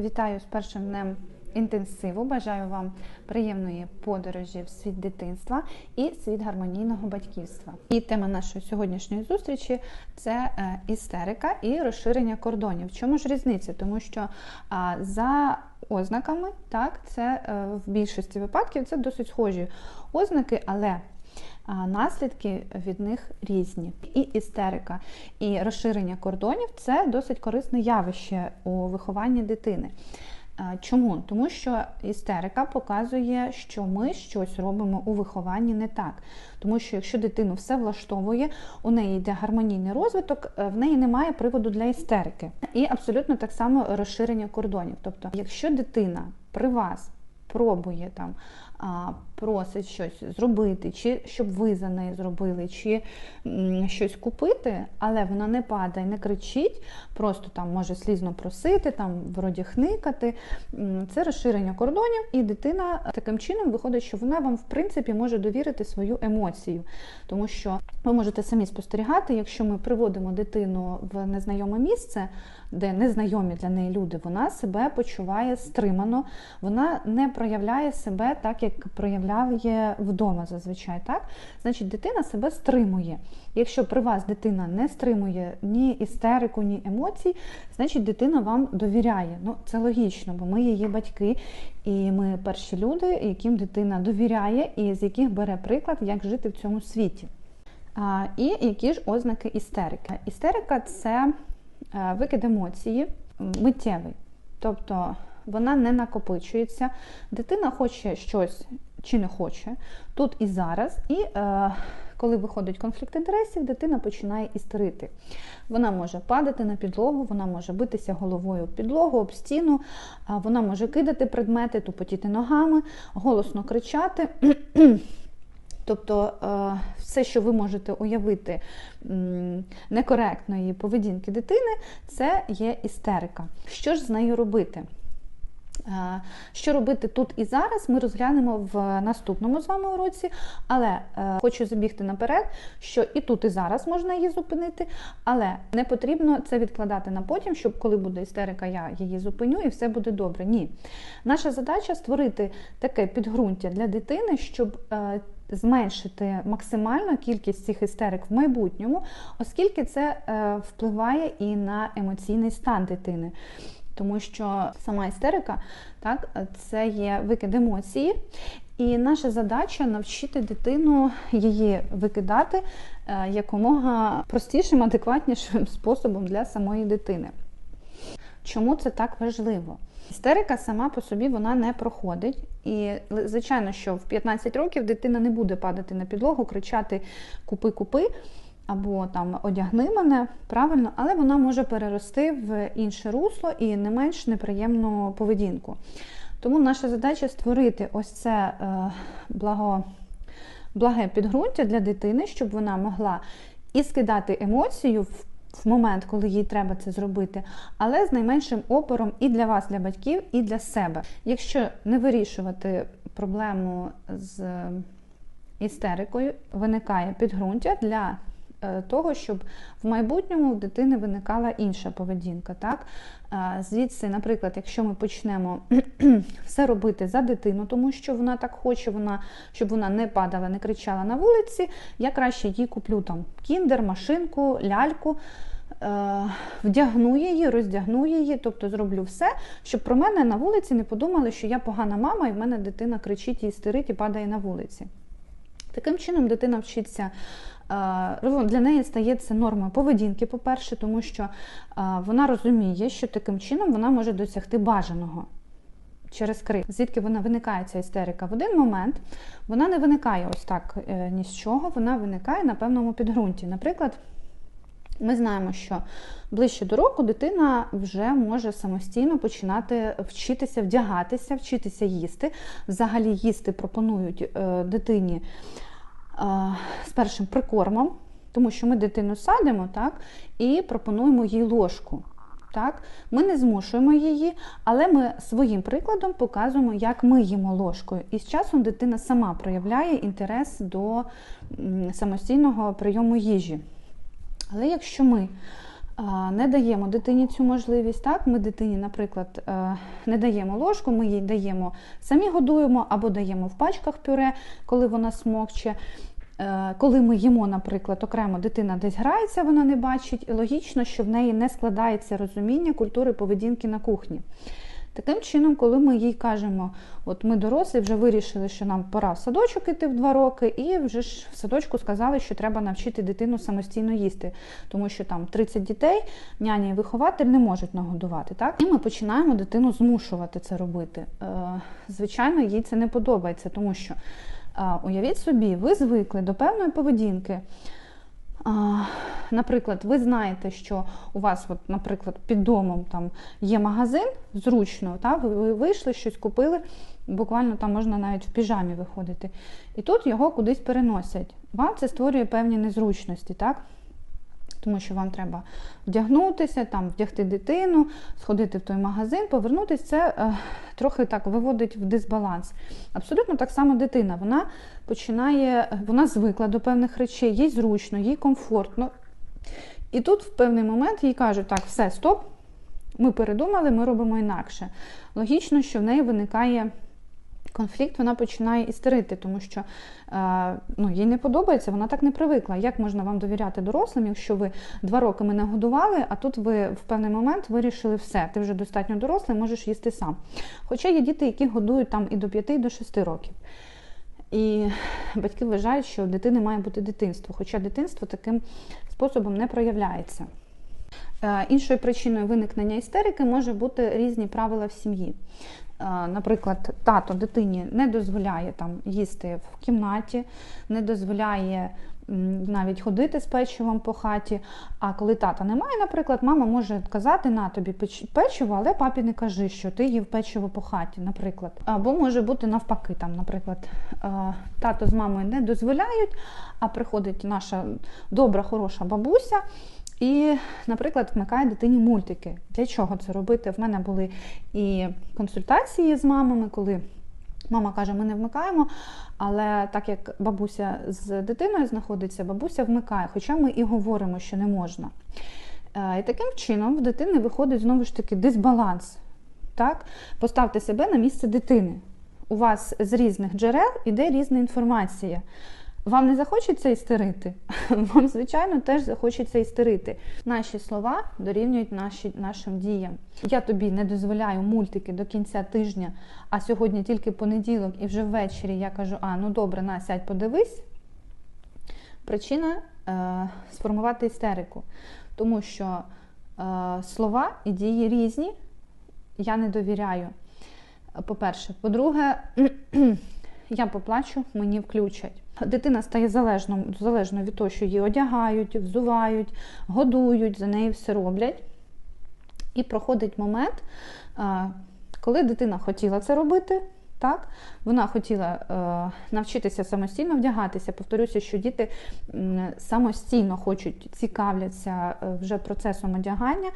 Вітаю з першим днем інтенсиву. Бажаю вам приємної подорожі в світ дитинства і світ гармонійного батьківства. І тема нашої сьогоднішньої зустрічі це е, істерика і розширення кордонів. В чому ж різниця? Тому що за ознаками, так, це е, в більшості випадків це досить схожі ознаки, але наслідки від них різні. І істерика, і розширення кордонів це досить корисне явище у вихованні дитини. Чому? Тому що істерика показує, що ми щось робимо у вихованні не так. Тому що якщо дитину все влаштовує, у неї йде гармонійний розвиток, е, в неї немає приводу для істерики. І абсолютно так само розширення кордонів. Тобто, якщо дитина при вас пробує там просить щось зробити, чи щоб ви за неї зробили, чи щось купити, але вона не падає, не кричить, просто там може слізно просити, там вроді хникати. Це розширення кордонів, і дитина таким чином виходить, що вона вам в принципі може довірити свою емоцію, тому що ви можете самі спостерігати, якщо ми приводимо дитину в незнайоме місце де незнайомі для неї люди, вона себе почуває стримано, вона не проявляє себе так, як проявляє вдома зазвичай. так? Значить, дитина себе стримує. Якщо при вас дитина не стримує ні істерику, ні емоцій, значить дитина вам довіряє. Ну, Це логічно, бо ми її батьки, і ми перші люди, яким дитина довіряє, і з яких бере приклад, як жити в цьому світі. А, І які ж ознаки істерики? Істерика це Е, викид емоції миттєвий. Тобто вона не накопичується. Дитина хоче щось чи не хоче тут і зараз. І е, коли виходить конфлікт інтересів, дитина починає істерити. Вона може падати на підлогу, вона може битися головою об підлогу, об стіну, вона може кидати предмети, тупотіти ногами, голосно кричати. Тобто е, все, що ви можете уявити некоректної поведінки дитини, це є істерика. Що ж з нею робити? Е, що робити тут і зараз, ми розглянемо в наступному з вами уроці, але е, хочу забігти наперед, що і тут, і зараз можна її зупинити, але не потрібно це відкладати на потім, щоб коли буде істерика, я її зупиню і все буде добре. Ні. Наша задача створити таке підґрунтя для дитини, щоб зменшити максимально кількість цих істерик в майбутньому, оскільки це е, впливає і на емоційний стан дитини. Тому що сама істерика так, це є викид емоції, і наша задача навчити дитину її викидати е, якомога простішим, адекватнішим способом для самої дитини. Чому це так важливо? Істерика сама по собі вона не проходить. І, звичайно, що в 15 років дитина не буде падати на підлогу, кричати Купи-купи або там одягни мене правильно, але вона може перерости в інше русло і не менш неприємну поведінку. Тому наша задача створити ось це е, благо, благе підґрунтя для дитини, щоб вона могла і скидати емоцію в в момент, коли їй треба це зробити, але з найменшим опором і для вас, для батьків, і для себе. Якщо не вирішувати проблему з істерикою, виникає підґрунтя для Е, того, щоб в майбутньому в дитини виникала інша поведінка. Так? Е, звідси, наприклад, якщо ми почнемо все робити за дитину, тому що вона так хоче, вона, щоб вона не падала, не кричала на вулиці, я краще їй куплю там кіндер, машинку, ляльку. Е, вдягну її, роздягну її, тобто зроблю все, щоб про мене на вулиці не подумали, що я погана мама, і в мене дитина кричить і істерить і падає на вулиці. Таким чином, дитина вчиться для неї стає це нормою поведінки, по-перше, тому що вона розуміє, що таким чином вона може досягти бажаного. Через крик, звідки вона виникає ця істерика. В один момент вона не виникає ось так е, ні з чого, вона виникає на певному підґрунті. Наприклад, ми знаємо, що ближче до року дитина вже може самостійно починати вчитися вдягатися, вчитися їсти. Взагалі їсти пропонують е, дитині з першим прикормом, тому що ми дитину садимо так, і пропонуємо їй ложку. Так? Ми не змушуємо її, але ми своїм прикладом показуємо, як ми їмо ложкою. І з часом дитина сама проявляє інтерес до самостійного прийому їжі. Але якщо ми Не даємо дитині цю можливість. Так, Ми дитині, наприклад, е, не даємо ложку, ми їй даємо, самі годуємо або даємо в пачках пюре, коли вона смокче. Е, коли ми їмо, наприклад, окремо дитина десь грається, вона не бачить, і логічно, що в неї не складається розуміння культури поведінки на кухні. Таким чином, коли ми їй кажемо, от ми дорослі вже вирішили, що нам пора в садочок іти в два роки, і вже ж в садочку сказали, що треба навчити дитину самостійно їсти, тому що там 30 дітей, няня і вихователь не можуть нагодувати. Так? І ми починаємо дитину змушувати це робити. Е, звичайно, їй це не подобається, тому що уявіть собі, ви звикли до певної поведінки. Наприклад, ви знаєте, що у вас, от, наприклад, під домом там є магазин зручно, та, ви вийшли, щось купили, буквально там можна навіть в піжамі виходити. І тут його кудись переносять. Вам це створює певні незручності. так? Тому що вам треба вдягнутися, там, вдягти дитину, сходити в той магазин, повернутися, це е, трохи так виводить в дисбаланс. Абсолютно так само дитина. Вона починає, вона звикла до певних речей, їй зручно, їй комфортно. І тут в певний момент їй кажуть, так, все, стоп, ми передумали, ми робимо інакше. Логічно, що в неї виникає конфлікт вона починає істерити, тому що е, ну, їй не подобається, вона так не привикла. Як можна вам довіряти дорослим, якщо ви два роки мене годували, а тут ви в певний момент вирішили все, ти вже достатньо дорослий, можеш їсти сам. Хоча є діти, які годують там і до 5, і до 6 років. І батьки вважають, що у дитини має бути дитинство, хоча дитинство таким способом не проявляється. Е, іншою причиною виникнення істерики може бути різні правила в сім'ї. Е, наприклад, тато дитині не дозволяє там їсти в кімнаті, не дозволяє навіть ходити з печивом по хаті. А коли тата немає, наприклад, мама може казати на тобі печиво, але папі не кажи, що ти їв печиво по хаті, наприклад. Або може бути навпаки, там, наприклад, е, тато з мамою не дозволяють, а приходить наша добра, хороша бабуся. І, наприклад, вмикає дитині мультики. Для чого це робити? В мене були і консультації з мамами, коли мама каже, ми не вмикаємо. Але так як бабуся з дитиною знаходиться, бабуся вмикає, хоча ми і говоримо, що не можна. Е, і таким чином в дитини виходить знову ж таки дисбаланс. Так? Поставте себе на місце дитини. У вас з різних джерел іде різна інформація. Вам не захочеться істерити? Вам, звичайно, теж захочеться істерити. Наші слова дорівнюють наші, нашим діям. Я тобі не дозволяю мультики до кінця тижня, а сьогодні тільки понеділок, і вже ввечері я кажу: а, ну добре, на, сядь, подивись. Причина е, сформувати істерику. Тому що е, слова і дії різні, я не довіряю. По-перше, по-друге, я поплачу, мені включать. Дитина стає залежно, залежно від того, що її одягають, взувають, годують, за неї все роблять. І проходить момент, коли дитина хотіла це робити. Так, Вона хотіла е, навчитися самостійно вдягатися. Повторюся, що діти самостійно хочуть цікавляться е, вже процесом одягання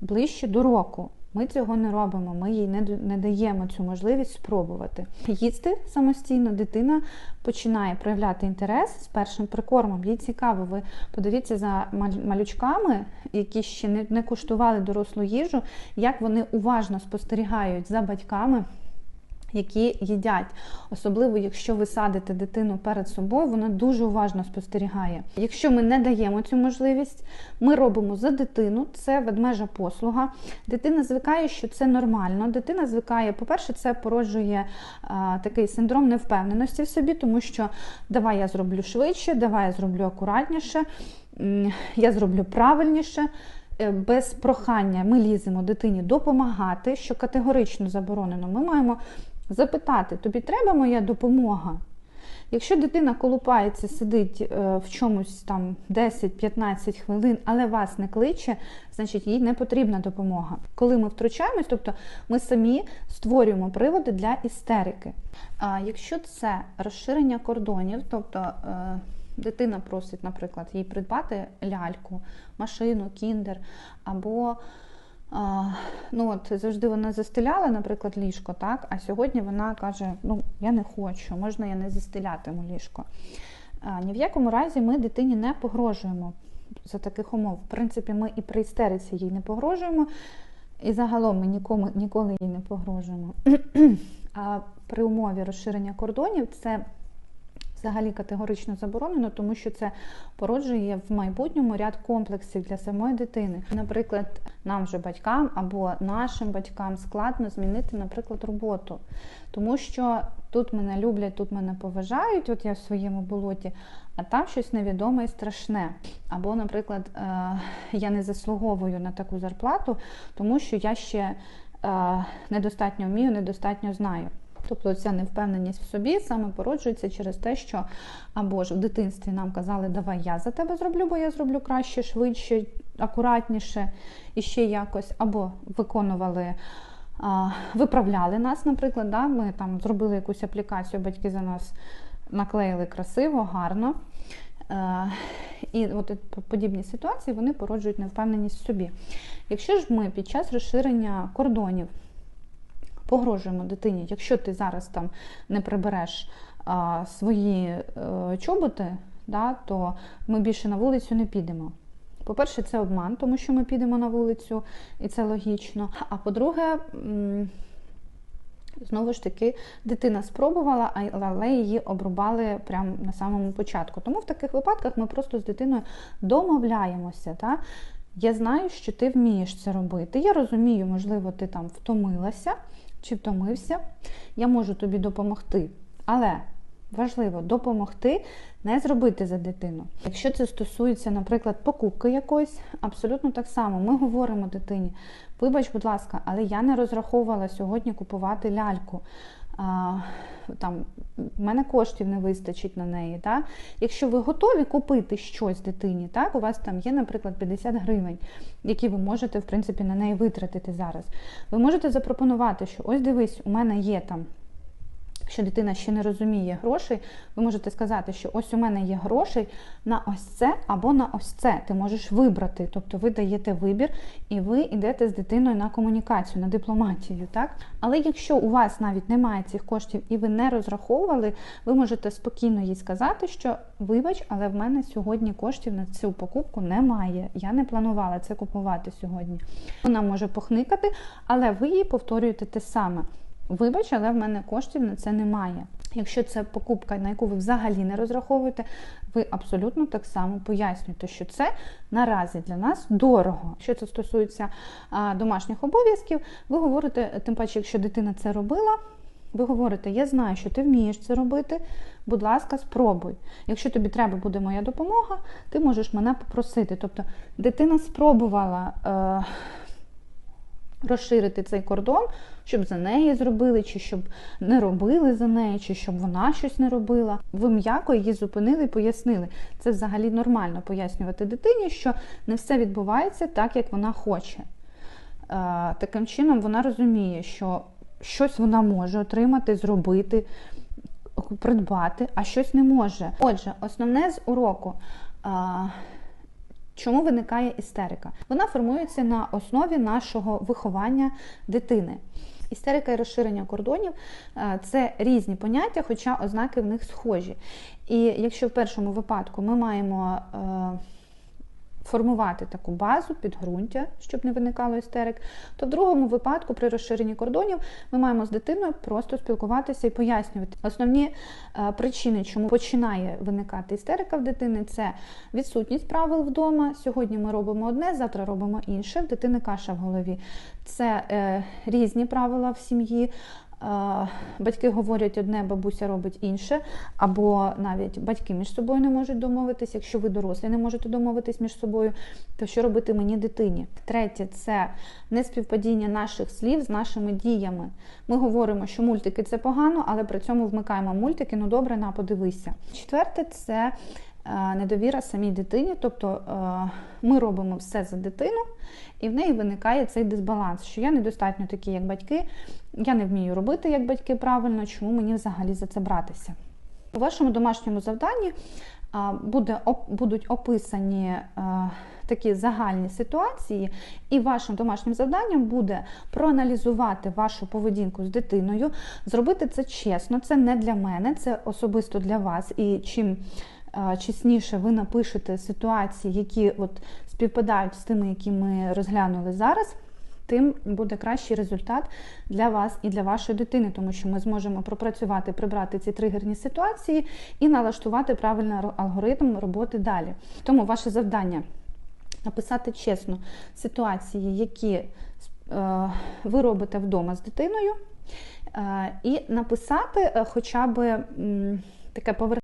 ближче до року. Ми цього не робимо, ми їй не даємо цю можливість спробувати. Їсти самостійно дитина починає проявляти інтерес з першим прикормом. Їй цікаво, ви подивіться за малючками, які ще не куштували дорослу їжу, як вони уважно спостерігають за батьками які їдять. Особливо, якщо ви садите дитину перед собою, вона дуже уважно спостерігає. Якщо ми не даємо цю можливість, ми робимо за дитину, це ведмежа послуга. Дитина звикає, що це нормально. Дитина звикає, по-перше, це породжує а, такий синдром невпевненості в собі, тому що давай я зроблю швидше, давай я зроблю акуратніше, я зроблю правильніше. Е, без прохання ми ліземо дитині допомагати, що категорично заборонено. Ми маємо запитати, тобі треба моя допомога? Якщо дитина колупається, сидить е, в чомусь там 10-15 хвилин, але вас не кличе, значить їй не потрібна допомога. Коли ми втручаємось, тобто ми самі створюємо приводи для істерики. А якщо це розширення кордонів, тобто е, дитина просить, наприклад, їй придбати ляльку, машину, кіндер або ну от Завжди вона застеляла, наприклад, ліжко, так? а сьогодні вона каже: ну, я не хочу, можна я не застелятиму ліжко. А, Ні в якому разі ми дитині не погрожуємо. за таких умов, в принципі, ми і при істериці їй не погрожуємо, і загалом ми нікому ніколи їй не погрожуємо. А при умові розширення кордонів це взагалі категорично заборонено, тому що це породжує в майбутньому ряд комплексів для самої дитини. Наприклад, нам же батькам або нашим батькам складно змінити, наприклад, роботу, тому що тут мене люблять, тут мене поважають, от я в своєму болоті, а там щось невідоме і страшне. Або, наприклад, е, я не заслуговую на таку зарплату, тому що я ще е, недостатньо вмію, недостатньо знаю. Тобто ця невпевненість в собі саме породжується через те, що або ж в дитинстві нам казали, давай я за тебе зроблю, бо я зроблю краще, швидше, акуратніше і ще якось, або виконували. Виправляли нас, наприклад, да? ми там зробили якусь аплікацію, батьки за нас наклеїли красиво, гарно. І от подібні ситуації вони породжують невпевненість в собі. Якщо ж ми під час розширення кордонів погрожуємо дитині, якщо ти зараз там не прибереш а, свої е, чоботи, да, то ми більше на вулицю не підемо. По-перше, це обман, тому що ми підемо на вулицю, і це логічно. А по-друге, знову ж таки, дитина спробувала, але її обрубали прямо на самому початку. Тому в таких випадках ми просто з дитиною домовляємося. Та? Я знаю, що ти вмієш це робити. Я розумію, можливо, ти там втомилася чи втомився, я можу тобі допомогти. Але важливо допомогти, не зробити за дитину. Якщо це стосується, наприклад, покупки якоїсь, абсолютно так само. Ми говоримо дитині, вибач, будь ласка, але я не розраховувала сьогодні купувати ляльку там, в мене коштів не вистачить на неї. Так? Якщо ви готові купити щось дитині, так, у вас там є, наприклад, 50 гривень, які ви можете в принципі, на неї витратити зараз. Ви можете запропонувати, що ось дивись, у мене є там Якщо дитина ще не розуміє грошей, ви можете сказати, що ось у мене є грошей на ось це або на ось це. Ти можеш вибрати. Тобто ви даєте вибір і ви йдете з дитиною на комунікацію, на дипломатію. так? Але якщо у вас навіть немає цих коштів і ви не розраховували, ви можете спокійно їй сказати, що вибач, але в мене сьогодні коштів на цю покупку немає. Я не планувала це купувати сьогодні. Вона може похникати, але ви їй повторюєте те саме. Вибач, але в мене коштів на це немає. Якщо це покупка, на яку ви взагалі не розраховуєте, ви абсолютно так само пояснюєте, що це наразі для нас дорого. Що це стосується домашніх обов'язків, ви говорите, тим паче, якщо дитина це робила, ви говорите, я знаю, що ти вмієш це робити, будь ласка, спробуй. Якщо тобі треба буде моя допомога, ти можеш мене попросити. Тобто дитина спробувала. Е, розширити цей кордон, щоб за неї зробили, чи щоб не робили за неї, чи щоб вона щось не робила. Ви м'яко її зупинили і пояснили. Це взагалі нормально пояснювати дитині, що не все відбувається так, як вона хоче. Таким чином, вона розуміє, що щось вона може отримати, зробити, придбати, а щось не може. Отже, основне з уроку. Чому виникає істерика? Вона формується на основі нашого виховання дитини. Істерика і розширення кордонів е, це різні поняття, хоча ознаки в них схожі. І якщо в першому випадку ми маємо е, формувати таку базу підґрунтя, щоб не виникало істерик, то в другому випадку, при розширенні кордонів, ми маємо з дитиною просто спілкуватися і пояснювати. Основні е, причини, чому починає виникати істерика в дитини, це відсутність правил вдома. Сьогодні ми робимо одне, завтра робимо інше. В дитини каша в голові. Це е, різні правила в сім'ї, батьки говорять одне, бабуся робить інше, або навіть батьки між собою не можуть домовитись. Якщо ви дорослі не можете домовитись між собою, то що робити мені дитині? Третє це неспівпадіння наших слів з нашими діями. Ми говоримо, що мультики це погано, але при цьому вмикаємо мультики. Ну добре, на подивися. Четверте це. Недовіра самій дитині, тобто ми робимо все за дитину, і в неї виникає цей дисбаланс, що я недостатньо такий, як батьки, я не вмію робити як батьки правильно, чому мені взагалі за це братися. У вашому домашньому завданні буде, будуть описані такі загальні ситуації, і вашим домашнім завданням буде проаналізувати вашу поведінку з дитиною, зробити це чесно, це не для мене, це особисто для вас. І чим е, чесніше ви напишете ситуації, які от співпадають з тими, які ми розглянули зараз, тим буде кращий результат для вас і для вашої дитини, тому що ми зможемо пропрацювати, прибрати ці тригерні ситуації і налаштувати правильний алгоритм роботи далі. Тому ваше завдання написати чесно ситуації, які е, ви робите вдома з дитиною, е, і написати е, хоча б таке поверхневе